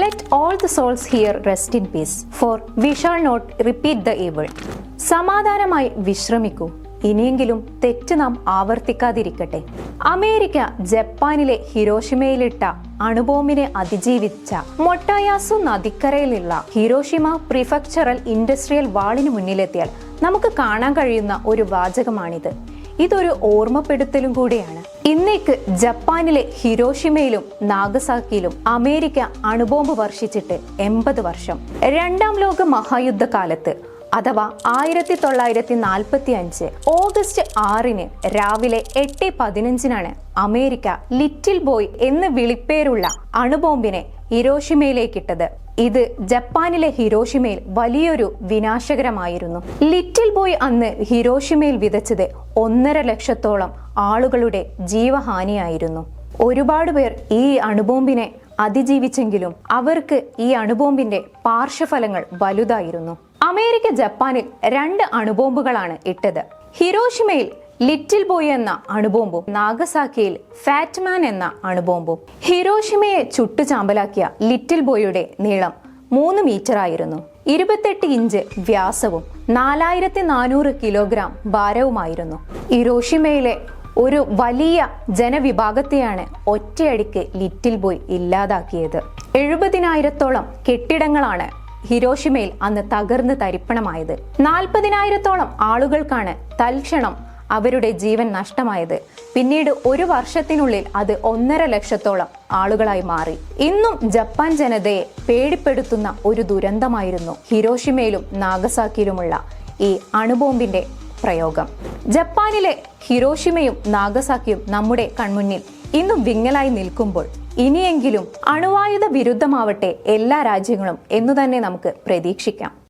Let all the souls here rest in peace for we shall not repeat the evil സമാധാനമായി വിശ്രമിക്കൂ. ഇനിയെങ്കിലും തെറ്റ് നാം ആവർത്തിക്കാതിരിക്കട്ടെ. അമേരിക്ക ജപ്പാനിലെ ഹിരോഷിമയിലിട്ട അണുബോംബിനെ അതിജീവിച്ച മൊട്ടായാസു നദിക്കരയിലുള്ള ഹിരോഷിമ പ്രിഫക്ചറൽ ഇൻഡസ്ട്രിയൽ വാളിന് മുന്നിലെത്തിയാൽ നമുക്ക് കാണാൻ കഴിയുന്ന ഒരു വാചകമാണിത്. ഇതൊരു ഓർമ്മപ്പെടുത്തലും കൂടിയാണ്. ഇന്നേക്ക് ജപ്പാനിലെ ഹിരോഷിമയിലും നാഗസാക്കിയിലും അമേരിക്ക അണുബോംബ് വർഷിച്ചിട്ട് എൺപത് വർഷം. രണ്ടാം ലോക മഹായുദ്ധകാലത്ത് അഥവാ ആയിരത്തി തൊള്ളായിരത്തി നാൽപ്പത്തി അഞ്ച് ഓഗസ്റ്റ് ആറിന് രാവിലെ എട്ട് പതിനഞ്ചിനാണ് അമേരിക്ക ലിറ്റിൽ ബോയ് എന്ന് വിളിപ്പേരുള്ള അണുബോംബിനെ ഹിരോഷിമയിലേക്കിട്ടത്. ഇത് ജപ്പാനിലെ ഹിരോഷിമയിൽ വലിയൊരു വിനാശകരമായിരുന്നു. ലിറ്റിൽ ബോയ് അന്ന് ഹിരോഷിമയിൽ വിതച്ചത് ഒന്നര ലക്ഷത്തോളം ആളുകളുടെ ജീവഹാനിയായിരുന്നു. ഒരുപാട് പേർ ഈ അണുബോംബിനെ അതിജീവിച്ചെങ്കിലും അവർക്ക് ഈ അണുബോംബിന്റെ പാർശ്വഫലങ്ങൾ വലുതായിരുന്നു. അമേരിക്ക ജപ്പാനിൽ രണ്ട് അണുബോംബുകളാണ് ഇട്ടത്. ഹിരോഷിമയിൽ ലിറ്റിൽ ബോയ് എന്ന അണുബോംബും നാഗസാക്കിയിൽ ഫാറ്റ്മാൻ എന്ന അണുബോംബും. ഹിരോഷിമയെ ചുട്ടുചാമ്പലാക്കിയ ലിറ്റിൽ ബോയുടെ നീളം മൂന്ന് മീറ്റർ ആയിരുന്നു. ഇരുപത്തെട്ട് ഇഞ്ച് വ്യാസവും നാലായിരത്തി നാനൂറ് കിലോഗ്രാം ഭാരവുമായിരുന്നു. ഹിരോഷിമയിലെ ഒരു വലിയ ജനവിഭാഗത്തെയാണ് ഒറ്റയടിക്ക് ലിറ്റിൽ ബോയ് ഇല്ലാതാക്കിയത്. എഴുപതിനായിരത്തോളം കെട്ടിടങ്ങളാണ് ഹിരോഷിമയിൽ അന്ന് തകർന്ന് തരിപ്പണമായത്. നാൽപ്പതിനായിരത്തോളം ആളുകൾക്കാണ് തൽക്ഷണം അവരുടെ ജീവൻ നഷ്ടമായത്. പിന്നീട് ഒരു വർഷത്തിനുള്ളിൽ അത് ഒന്നര ലക്ഷത്തോളം ആളുകളായി മാറി. ഇന്നും ജപ്പാൻ ജനതയെ പേടിപ്പെടുത്തുന്ന ഒരു ദുരന്തമായിരുന്നു ഹിരോഷിമയിലും നാഗസാക്കിയിലുമുള്ള ഈ അണുബോംബിന്റെ പ്രയോഗം. ജപ്പാനിലെ ഹിരോഷിമയും നാഗസാക്കിയും നമ്മുടെ കൺമുന്നിൽ ഇന്നും വിങ്ങലായി നിൽക്കുമ്പോൾ ഇനിയെങ്കിലും അണുവായുധ വിരുദ്ധമാവട്ടെ എല്ലാ രാജ്യങ്ങളും എന്നു തന്നെ നമുക്ക് പ്രതീക്ഷിക്കാം.